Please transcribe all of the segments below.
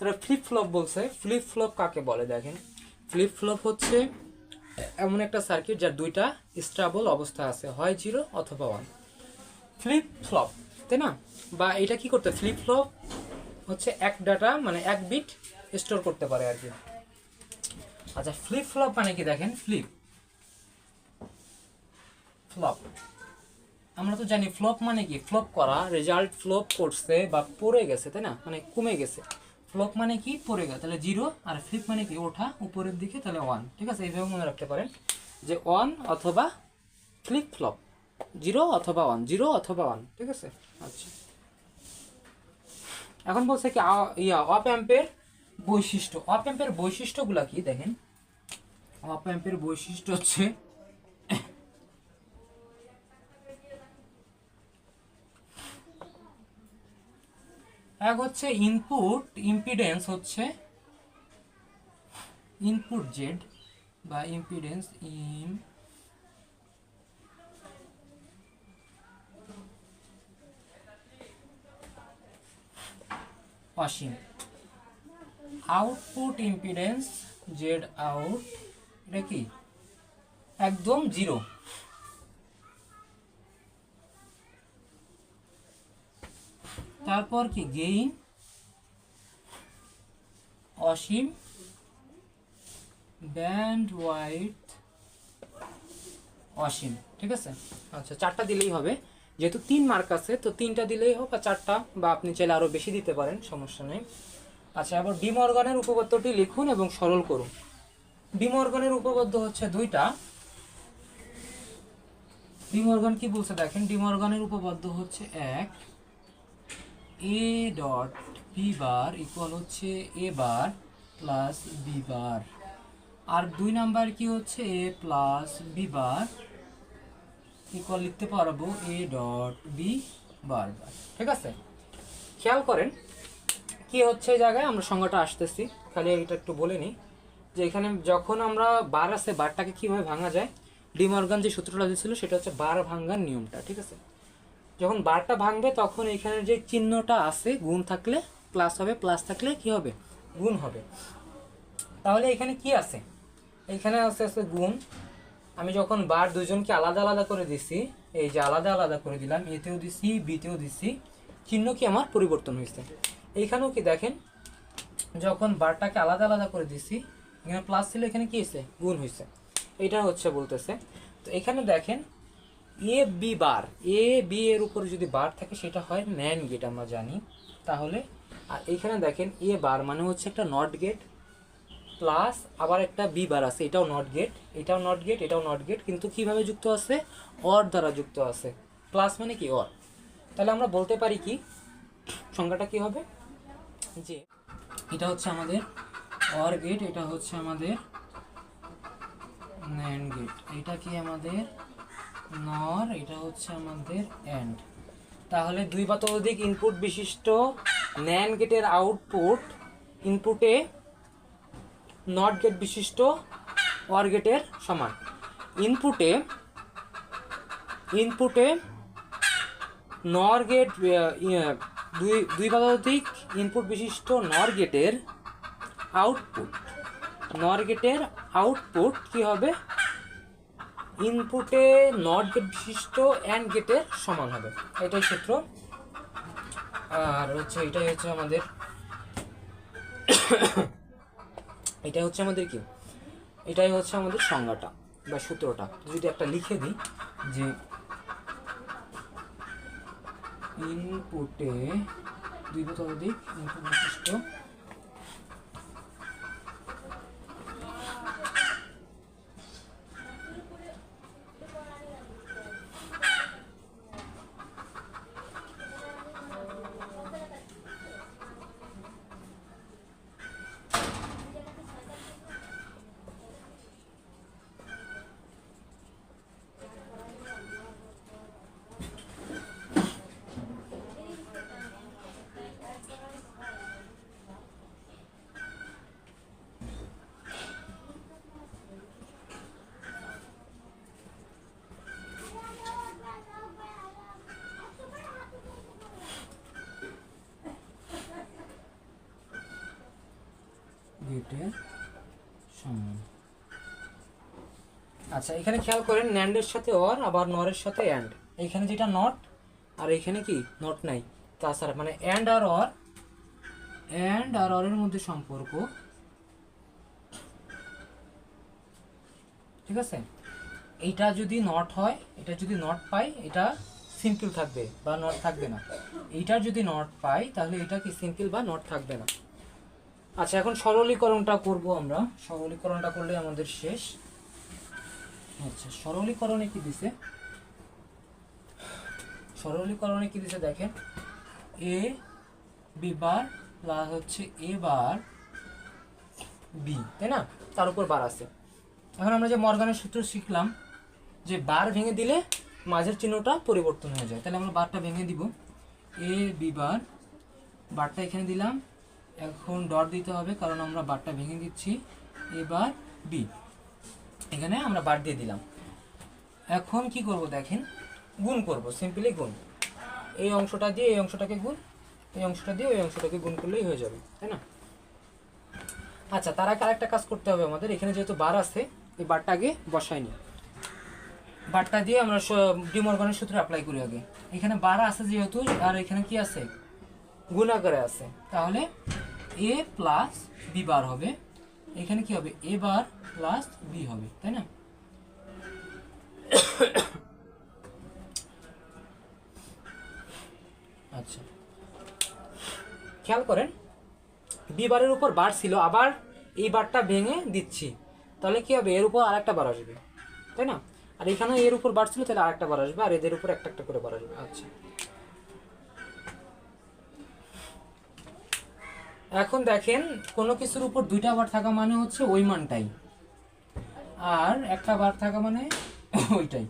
তারা flip flop বলছে। Flip flop কাকে বলে দেখেন? ফ্লিপ ফ্লপ হচ্ছে এমন একটা সার্কিট যার দুইটা স্টাবল অবস্থা আছে, হয় জিরো অথবা ওয়ান ফ্লিপ ফ্লপ তাই না? বা এটা কি করতে ফ্লিপ ফ্লপ হচ্ছে এক ডাটা মানে এক বিট স্টোর করতে পারে আর কি। আচ্ছা ফ্লিপ ফ্লপ মানে কি দেখেন? ফ্লিপ ফ্লপ আমরা তো জানি ফ্লপ মানে কি? ফ্লপ করা রেজাল্ট ফ্লপ করছে বা পড়ে গেছে, তাই না? মানে কমে গেছে। ফ্লপ মানে কি? পড়ে গেছে তাহলে জিরো আর ফ্লিপ মানে কি? ওঠা উপরের দিকে, তাহলে ওয়ান ঠিক আছে? এইভাবে মনে রাখতে পারেন যে ওয়ান অথবা ফ্লিপ ফ্লপ জিরো অথবা ওয়ান জিরো অথবা ওয়ান ঠিক আছে? আচ্ছা। এখন বলছে কি ইয়া অপ অ্যাম্পের বৈশিষ্ট্য। অপ অ্যাম্পের বৈশিষ্ট্যগুলা কি? দেখেন। অপ অ্যাম্পের বৈশিষ্ট্য হচ্ছে এক হচ্ছে ইনপুট ইম্পিডেন্স হচ্ছে ইনপুট জেড বা ইম্পিডেন্স ইম অসীম আউটপুট ইম্পিডেন্স জেড আউট এটা কি? একদম জিরো তারপর কি গেইন অসীম। ব্যান্ড ওয়াইড অসীম, ঠিক আছে? আচ্ছা চারটা দিলেই হবে। যেহেতু তিন মার্ক আছে, তো তিনটা দিলেই হোক বা চারটা, বা আপনি চাইলে আরও বেশি দিতে পারেন, সমস্যা নেই। আচ্ছা এবার বিমর্গনের উপপাদ্যটি লিখুন এবং সরল করুন। বিমর্গনের উপপাদ্য হচ্ছে দুইটা। ডিমর্গন কি বলছে? দেখেন ডিমর্গনের উপপাদ্য হচ্ছে এক। A dot B bar equal হচ্ছে এ বার প্লাস বি বার আর দুই নাম্বার কি হচ্ছে? A plus B bar equal লিখতে পারব এ ডট বি বার বার ঠিক আছে? খেয়াল করেন কি হচ্ছে জায়গায়? আমরা সংজ্ঞাটা আসতেছি। খালি এটা একটু বলে নিই যে এখানে যখন আমরা বার আছে বারটাকে কীভাবে ভাঙা যায়? ডিমর্গান যে সূত্রটা দিয়েছিল, সেটা হচ্ছে বার ভাঙার নিয়মটা। ঠিক আছে? যখন বারটা ভাঙবে, তখন এখানে যে চিহ্নটা আছে, গুণ থাকলে প্লাস হবে প্লাস থাকলে কি হবে? গুণ হবে। তাহলে এখানে কি আছে? এখানে আছে আছে গুণ। আমি যখন বার দুজনকে আলাদা আলাদা করে দিছি, এই যে আলাদা আলাদা করে দিলাম, এতেও দিছি, বিতেও দিছি, চিহ্ন কি আমার পরিবর্তন হয়েছে? এইখানেও কি দেখেন, যখন বারটাকে আলাদা আলাদা করে দিছি, এখানে প্লাস ছিল, এখানে কি হয়েছে? গুণ হয়েছে। এটা হচ্ছে বলতেছে। তো এখানে দেখেন A B bar A B এর উপরে যদি বার থাকে, সেটা হয় ন্যান গেট আমরা জানি। তাহলে, আর এখানে দেখেন এ বার মানে হচ্ছে একটা নট গেট প্লাস আবার একটা বি বার আছে, এটাও নট গেট এটাও নট গেট এটাও নট গেট কিন্তু কীভাবে যুক্ত আছে? অর দ্বারা যুক্ত আছে। প্লাস মানে কি? অর তাহলে আমরা বলতে পারি কি? সংখ্যাটা কি হবে? যে এটা হচ্ছে আমাদের অর গেট এটা হচ্ছে আমাদের ন্যান্ড গেট এটা কি আমাদের নর এটা হচ্ছে আমাদের অ্যান্ড তাহলে দুই বা ততোধিক ইনপুট বিশিষ্ট ন্যান গেটের আউটপুট ইনপুটে নট গেট বিশিষ্ট অর গেটের সমান। ইনপুটে ইনপুটে নর গেট দুই দুই বা ততোধিক ইনপুট বিশিষ্ট নর গেটের আউটপুট নর গেটের আউটপুট কি হবে? ইনপুটে নট গেট বিশিষ্ট অ্যান্ড গেটের সমান হবে। এটাই সূত্র। আর হচ্ছে এটাই হচ্ছে আমাদের এটাই হচ্ছে আমাদের কি? এটাই হচ্ছে আমাদের সংজ্ঞাটা বা সূত্রটা। যদি একটা লিখে দিই যে ইনপুটে দুই বা ততোধিক ইনপুট বিশিষ্ট গেটের সমান আচ্ছা এখানে খেয়াল করেন ন্যান্ডের সাথে অর আবার নরের সাথে অ্যান্ড এখানে যেটা নট আর এখানে কি? নট নাই। তাছাড়া মানে অ্যান্ড আর অর অ্যান্ড আর অরের মধ্যে সম্পর্ক। ঠিক আছে? এইটা যদি নট হয়, এটা যদি নট পাই, এটা সিম্পল থাকবে, বা নট থাকবে না। এইটার যদি নট পাই, তাহলে এটা কি সিম্পল বা নট থাকবে না? আচ্ছা এখন সরলীকরণটা করব আমরা। সরলীকরণটা করলে আমাদের শেষ। আচ্ছা সরলীকরণে কি দিছে? সরলীকরণে কি দিছে দেখেন? এ বি বার প্লাস হচ্ছে এ বার বি তাই না? তার উপর বার আছে। এখন আমরা যে মর্গানের সূত্র শিখলাম, যে বার ভেঙে দিলে মাঝের চিহ্নটা পরিবর্তন হয়ে যায়। তাহলে আমরা বারটা ভেঙে দিব। এ বি বার বারটা এখানে দিলাম। এখন ডট দিতে হবে, কারণ আমরা বারটা ভেঙে দিচ্ছি। এবার বি এখানে আমরা বার দিয়ে দিলাম। এখন কি করব দেখেন? গুণ করব সিম্পলি গুণ। এই অংশটা দিয়ে এই অংশটাকে গুণ, এই অংশটা দিয়ে এই অংশটাকে গুণ করলেই হয়ে যাবে, তাই না? আচ্ছা তার আগে আরেকটা কাজ করতে হবে আমাদের। এখানে যেহেতু বার আছে, এই বারটা আগে বসাইনি বারটা দিয়ে আমরা ডিমর্গনের সূত্র অ্যাপ্লাই করি আগে। এখানে বার আছে যেহেতু, আর এখানে কি আছে? গুণাকারে আছে। তাহলে এ প্লাস বি বার হবে। এখানে কি হবে? এ বার প্লাস বি হবে, তাই না? আচ্ছা। খেয়াল করেন বি বারের উপর বার ছিল, আবার এই বারটা ভেঙে দিচ্ছি। তাহলে কি হবে? এর উপর আরেকটা বার আসবে, তাই না? আর এখানে এর উপর বার ছিল, তাহলে আরেকটা বার আসবে, আর এদের উপর একটা একটা করে বার আসবে। আচ্ছা। এখন দেখেন, কোনো কিছুর উপর দুইটা বার থাকা মানে হচ্ছে ওই মানটাই। আর একটা বার থাকা মানে ওইটাই।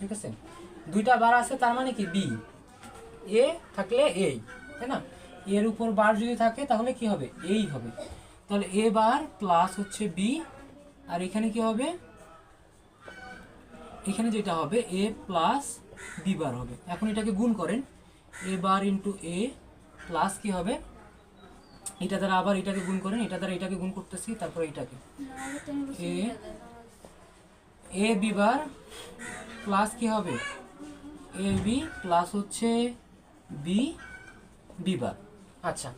ঠিক আছে? দুইটা বার আছে, তার মানে কি? বি। এ থাকলে এই তাই না? এর উপর বার যদি থাকে, তাহলে কি হবে? এই হবে। তাহলে এ বার প্লাস হচ্ছে বি, আর এখানে কি হবে? এখানে যেটা হবে, এ প্লাস বি বার হবে। এখন এটাকে গুণ করেন। এ বার ইন্টু এ প্লাস কি হবে? এটা দ্বারা আবার এটাকে গুণ করেন এটা দ্বারা এটাকে গুণ করতেছি তারপর এটাকে এ এ বি বার প্লাস কি হবে? এ বি প্লাস হচ্ছে বি বি বার। আচ্ছা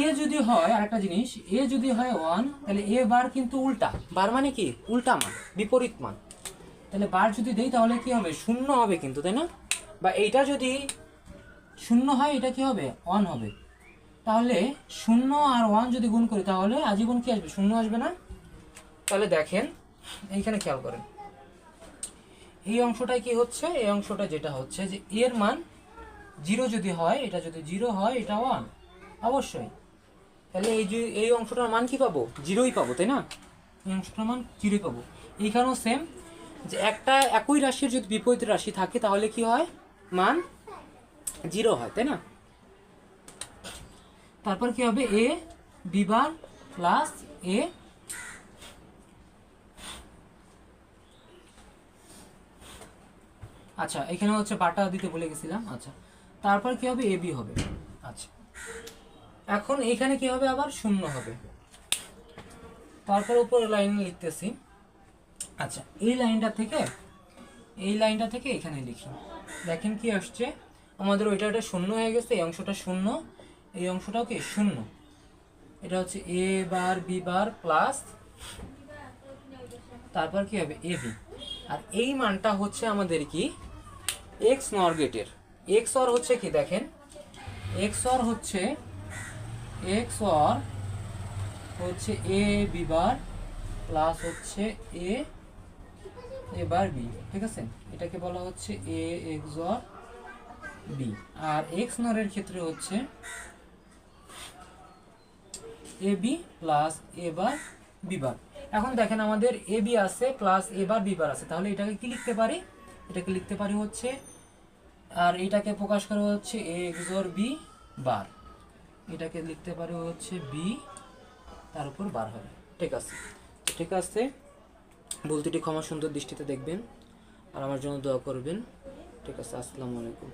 এ যদি হয় আরেকটা জিনিস এ যদি হয় ওয়ান তাহলে এ বার কিন্তু উল্টা। বার মানে কি? উল্টা মান বিপরীত মান। তাহলে বার যদি দেই তাহলে কি হবে? শূন্য হবে কিন্তু তাই না? বা এইটা যদি শূন্য হয় এটা কি হবে? অন হবে। তাহলে শূন্য আর ওয়ান যদি গুণ করি, তাহলে আজীবন কি আসবে? শূন্য আসবে না? তাহলে দেখেন, এইখানে খেয়াল করেন। এই অংশটাই কি হচ্ছে? এই অংশটা যেটা হচ্ছে যে এর মান জিরো যদি হয়, এটা যদি জিরো হয়, এটা ওয়ান অবশ্যই। তাহলে এই যে, এই অংশটার মান কি পাবো? জিরোই পাবো, তাই না? এই অংশটার মান জিরোই পাবো। এইখানেও সেম যে একটা একই রাশির যদি বিপরীত রাশি থাকে, তাহলে কি হয়? মান জিরো হয়, তাই না? তারপর কি হবে? এ বিবার প্লাস এ আচ্ছা এখানে হচ্ছে বাটা দিতে ভুলে গেছিলাম। আচ্ছা তারপর কি হবে? এ বি হবে। আচ্ছা এখন এখানে কি হবে? আবার শূন্য হবে। তারপর উপর লাইন লিখতেছি। আচ্ছা এই লাইনটা থেকে, এই লাইনটা থেকে এখানে লিখি। দেখেন কি আসছে? আমাদের ওইটা শূন্য হয়ে গেছে, এই অংশটা শূন্য। এই অংশটাও কি? শূন্য। এটা হচ্ছে A bar B bar plus তারপর কি হবে? এ বি আর এই মানটা হচ্ছে আমাদের কি? এক্স নর গেটের। এক্স অর হচ্ছে কি? দেখেন। এক্স অর হচ্ছে এক্স অর হচ্ছে এ বি বার প্লাস হচ্ছে এ এবার বি ঠিক আছে? এটাকে বলা হচ্ছে এ এক্স অর বি আর এক্স নরের ক্ষেত্রে হচ্ছে A B plus A bar B bar এখন দেখেন আমাদের এ বি আছে plus A bar B bar আছে। তাহলে এটাকে কি লিখতে পারি? এটাকে লিখতে পারি হচ্ছে, আর এটাকে প্রকাশ করা হচ্ছে A X or B bar এটাকে লিখতে পারি হচ্ছে বি তার উপর বার হবে। ঠিক আছে। ঠিক আছে, ভুল ত্রুটি ক্ষমা সুন্দর দৃষ্টিতে দেখবেন, আর আমার জন্য দোয়া করবেন। ঠিক আছে, আসসালামু আলাইকুম।